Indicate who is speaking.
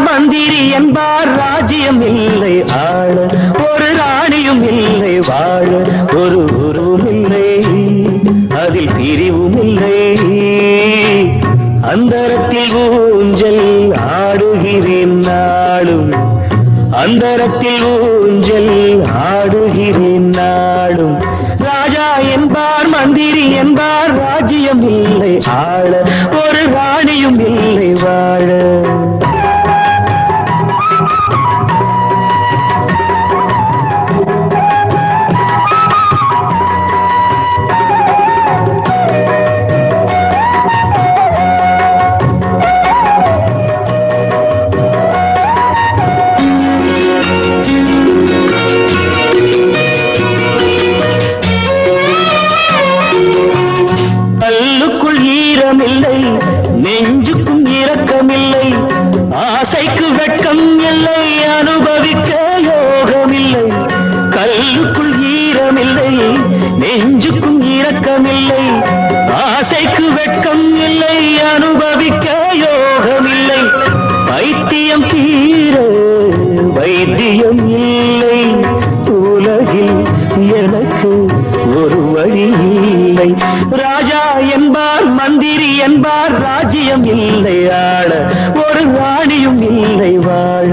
Speaker 1: என்பார் மந்திரி என்பார் ராஜ்யம் இல்லை ஆள. ஒரு ராணியும் இல்லை வாழ. ஒரு குருவும் இல்லை அதில் பிரிவும் இல்லை. அந்தரத்தில் ஊஞ்சல் ஆடுகிறேன் நாளும். அந்தரத்தில் ஊஞ்சல் ஆடுகிறேன் நாளும். ராஜா என்பார் மந்திரி என்பார் ராஜ்யம் இல்லை ஆள. ஒரு ராணியும் இல்லை வாழ. நெஞ்சுக்கும் இரக்கமில்லை ஆசைக்கு வெட்கம் இல்லை அனுபவிக்க யோகமில்லை கல்லுக்குள் ஈரமில்லை நெஞ்சுக்கும் இரக்கமில்லை ஆசைக்கு வெட்கம் இல்லை அனுபவிக்க யோகமில்லை பைத்தியம் தீர வைத்தியம் இல்லை உலகில் எனக்கு ஒரு வழி மந்திரி என்பார் ராஜ்யம் இல்லை ஆள. ஒரு ராணியும் இல்லை வாழ.